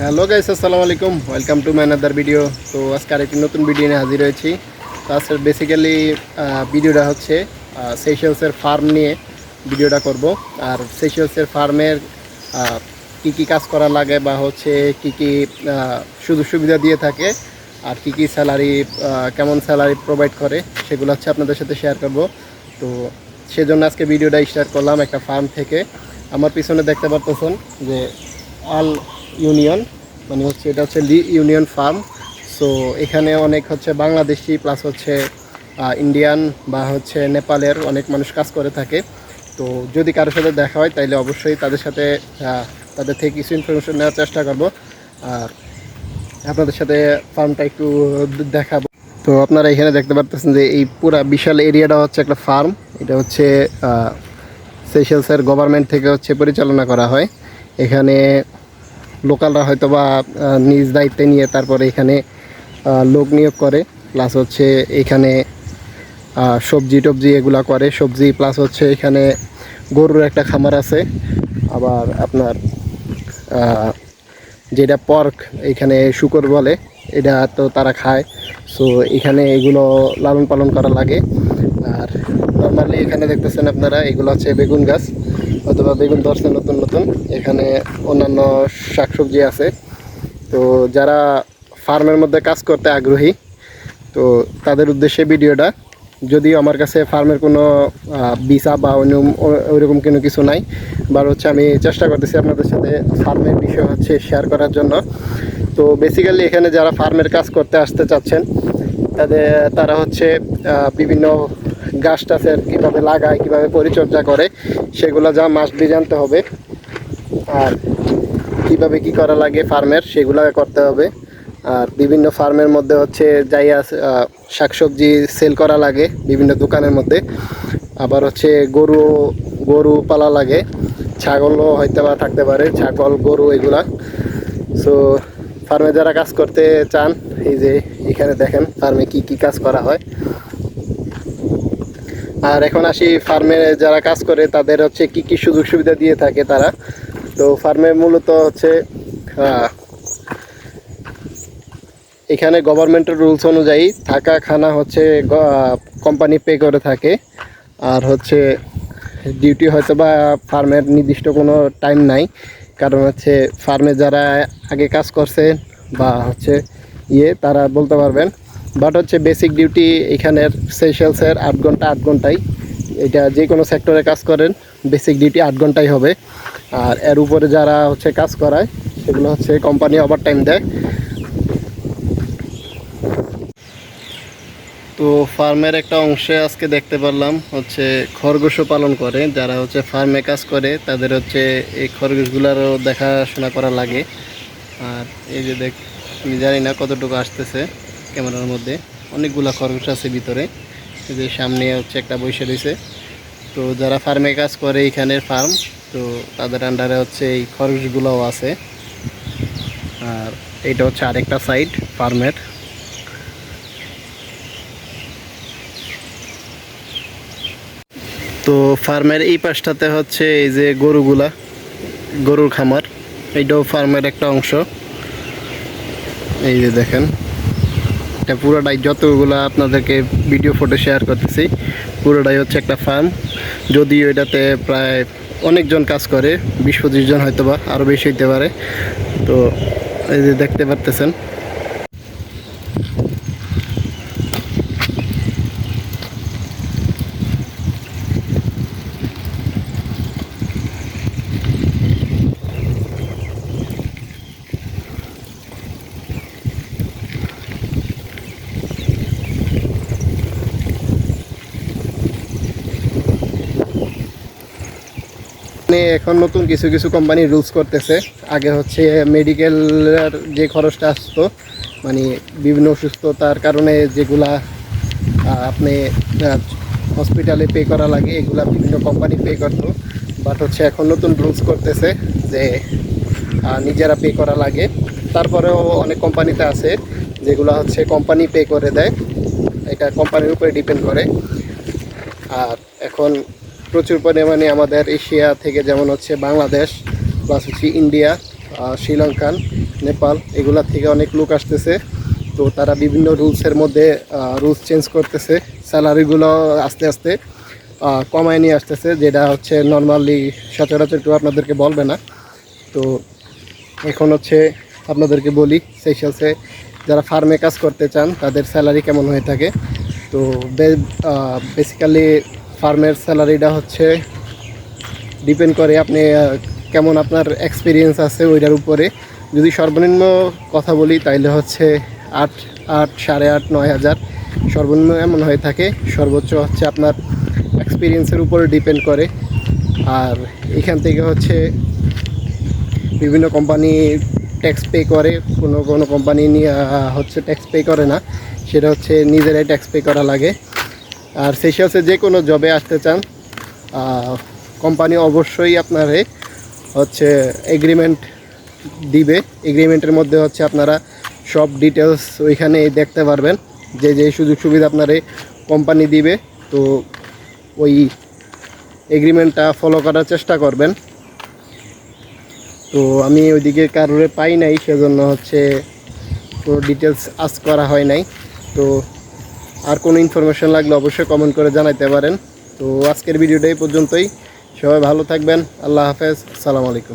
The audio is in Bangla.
হ্যালো গাইস, আসসালামু আলাইকুম। Welcome to my another video তো আজকে আরেকটি নতুন ভিডিও নিয়ে হাজির হয়েছি। তো আজকের বেসিক্যালি ভিডিওটা হচ্ছে সেশলসের ফার্ম নিয়ে ভিডিওটা করব। আর সেশলসের ফার্মের কি কি কাজ করা লাগে বা হচ্ছে কি কি সুযোগ সুবিধা দিয়ে থাকে, আর কি কি স্যালারি কেমন স্যালারি প্রোভাইড করে, সেগুলো হচ্ছে আপনাদের সাথে শেয়ার করব। তো সেজন্য আজকে ভিডিওটা স্টার্ট করলাম একটা ফার্ম থেকে। আমার পিছনে দেখতে পারতেছেন যে, আল ইউনিয়ন মানে হচ্ছে এটা হচ্ছে লি ইউনিয়ন ফার্ম। সো এখানে অনেক হচ্ছে বাংলাদেশি প্লাস হচ্ছে ইন্ডিয়ান বা হচ্ছে নেপালের অনেক মানুষ কাজ করে থাকে। তো যদি কারোর সাথে দেখা হয়, তাইলে অবশ্যই তাদের সাথে তাদের থেকে কিছু ইনফরমেশন নেওয়ার চেষ্টা করব। আর আপনাদের সাথে ফার্মটা একটু দেখাবো। তো আপনারা এখানে দেখতে পারতেছেন যে এই পুরা বিশাল এরিয়াটা হচ্ছে একটা ফার্ম এটা হচ্ছে সেশেলসের গভর্নমেন্ট থেকে হচ্ছে পরিচালনা করা হয়। এখানে লোকালরা হয়তো বা নিজ দায়িত্বে নিয়ে তারপরে এখানে লোক নিয়োগ করে প্লাস হচ্ছে এখানে সবজি টবজি এগুলা করে, সবজি প্লাস হচ্ছে এখানে গরুর একটা খামার আছে, আবার আপনার যেটা পর্ক এখানে শুকর বলে, এটা তো তারা খায় সো এখানে এগুলো লালন পালন করা লাগে, আর নর্মালি এখানে দেখতেছেন আপনারা, এগুলো হচ্ছে বেগুন গাছ অথবা বেগুন ধরছে নতুন নতুন। এখানে অন্যান্য শাকসবজি আছে। তো যারা ফার্মের মধ্যে কাজ করতে আগ্রহী, তো তাদের উদ্দেশ্যে ভিডিওটা। যদিও আমার কাছে ফার্মের কোনো ভিসা বা অন্য ওইরকম কোনো কিছু নাই বা হচ্ছে আমি চেষ্টা করতেছি আপনাদের সাথে ফার্মের বিষয় হচ্ছে শেয়ার করার জন্য। তো বেসিক্যালি এখানে যারা ফার্মের কাজ করতে আসতে চাচ্ছেন, তাদের, তারা হচ্ছে বিভিন্ন গাছ টাছের কীভাবে লাগায়, কীভাবে পরিচর্যা করে, সেগুলো যা মাস্ট জানতে হবে। আর কীভাবে কি করা লাগে ফার্মের সেগুলো করতে হবে। আর বিভিন্ন ফার্মের মধ্যে হচ্ছে যাই শাকসবজি সেল করা লাগে বিভিন্ন দোকানের মধ্যে। আবার হচ্ছে গরু গরু পালা লাগে। ছাগলও হয়তো বা থাকতে পারে, ছাগল, গরু এগুলা। সো ফার্মে যারা কাজ করতে চান, এই যে এখানে দেখেন ফার্মে কি কি কাজ করা হয়। আর এখন আসি ফার্মে যারা কাজ করে, তাদের হচ্ছে কি কি সুযোগ সুবিধা দিয়ে থাকে তারা। তো ফার্মে মূলত হচ্ছে এখানে গভর্নমেন্টের রুলস অনুযায়ী থাকা খানা হচ্ছে কোম্পানি পে করে থাকে। আর হচ্ছে ডিউটি হয়তো বা ফার্মের নির্দিষ্ট কোনো টাইম নাই। কারণ হচ্ছে, ফার্মে যারা আগে কাজ করছেন বা হচ্ছে ইয়ে তারা বলতে পারবেন বাট হচ্ছে বেসিক ডিউটি এখানের সেশলসের আট ঘণ্টা, আট ঘন্টাই। এটা যে কোনো সেক্টরে কাজ করেন বেসিক ডিউটি আট ঘন্টাই হবে। আর এর উপরে যারা হচ্ছে কাজ করায়, সেগুলো হচ্ছে কোম্পানি ওভার টাইম দেয়। তো ফার্মের একটা অংশে আজকে দেখতে পারলাম হচ্ছে খরগোশও পালন করে। যারা হচ্ছে ফার্মে কাজ করে, তাদের হচ্ছে এই খরগোশগুলোরও দেখাশোনা করা লাগে। আর এই যে দেখ, আমি জানি না কতটুকু আসতেছে। ক্যামেরার মধ্যে। অনেকগুলা খরগোশ আছে ভিতরে। যে সামনে হচ্ছে একটা বসে রয়েছে। তো যারা ফার্মে কাজ করে এইখানের ফার্ম, তো তাদের আন্ডারে হচ্ছে এই খরগোশগুলোও আছে। আর এইটা হচ্ছে আরেকটা সাইড ফার্মের। তো ফার্মের এই পাশটাতে হচ্ছে এই যে গরুগুলা, গরুর খামার। এইটাও ফার্মের একটা অংশ। এই যে দেখেন। এটা পুরোটাই যতগুলো আপনাদেরকে ভিডিও ফটো শেয়ার করতেছি, পুরোটাই হচ্ছে একটা ফার্ম যদিও এটাতে প্রায় অনেকজন কাজ করে বিশ পঁচিশ জন হয়তো বা আরও বেশি হইতে পারে। তো এই যে দেখতে পারতেছেন। মানে এখন নতুন কিছু কিছু কোম্পানি রুলস করতেছে। আগে হচ্ছে মেডিকেলের যে খরচটা আসতো মানে বিভিন্ন অসুস্থতার কারণে যেগুলা আপনি হসপিটালে পে করা লাগে, এগুলা বিভিন্ন কোম্পানি পে করতো। বাট হচ্ছে এখন নতুন রুলস করতেছে যে নিজেরা পে করা লাগে। তারপরেও অনেক কোম্পানিতে আছে, যেগুলো হচ্ছে কোম্পানি পে করে দেয়। এটা কোম্পানির উপরে ডিপেন্ড করে। আর এখন প্রচুর পরিমাণে আমাদের এশিয়া থেকে যেমন হচ্ছে বাংলাদেশ প্লাস হচ্ছে ইন্ডিয়া আহ, শ্রীলঙ্কান নেপাল এগুলা থেকে অনেক লোক আসতেছে। তো তারা বিভিন্ন রুলসের মধ্যে রুলস চেঞ্জ করতেছে। স্যালারিগুলো আস্তে আস্তে কমায় নিয়ে আসতেছে যেটা হচ্ছে নর্মালি সচরাচর কেউ আপনাদেরকে বলবে না। তো এখন হচ্ছে আপনাদেরকে বলি সেই সাথে যারা ফার্মে কাজ করতে চান তাদের স্যালারি কেমন হয়ে থাকে? তো বেসিক্যালি ফার্মের স্যালারিটা হচ্ছে ডিপেন্ড করে আপনি কেমন আপনার এক্সপিরিয়েন্স আছে ওইটার উপরে। যদি সর্বনিম্ন কথা বলি, তাইলে হচ্ছে আট আট, সাড়ে আট, নয় হাজার। সর্বনিম্ন এমন হয়ে থাকে, সর্বোচ্চ হচ্ছে আপনার এক্সপিরিয়েন্সের উপরে ডিপেন্ড করে। আর এখান থেকে হচ্ছে বিভিন্ন কোম্পানি ট্যাক্স পে করে, কোনো কোনো কোম্পানি নিয়ে হচ্ছে ট্যাক্স পে করে না। সেটা হচ্ছে নিজেরাই ট্যাক্স পে করা লাগে। আর সেশিয়াসে যে কোনো জবে আসতে চান কোম্পানি অবশ্যই আপনারে হচ্ছে এগ্রিমেন্ট দিবে। এগ্রিমেন্টের মধ্যে হচ্ছে আপনারা সব ডিটেলস ওইখানে দেখতে পারবেন। যে যে সুযোগ সুবিধা আপনারে কোম্পানি দিবে, তো ওই এগ্রিমেন্টটা ফলো করার চেষ্টা করবেন। তো আমি ওইদিকে কারোরে পাই নাই, সেজন্য হচ্ছে পুরো ডিটেলস আজ করা হয় নাই। তো আর কোনো ইনফরমেশন লাগলে অবশ্যই কমেন্ট করে জানাইতে পারেন। তো আজকের ভিডিওটা এই পর্যন্তই। সবাই ভালো থাকবেন। আল্লাহ হাফেজ। সালাম আলাইকুম।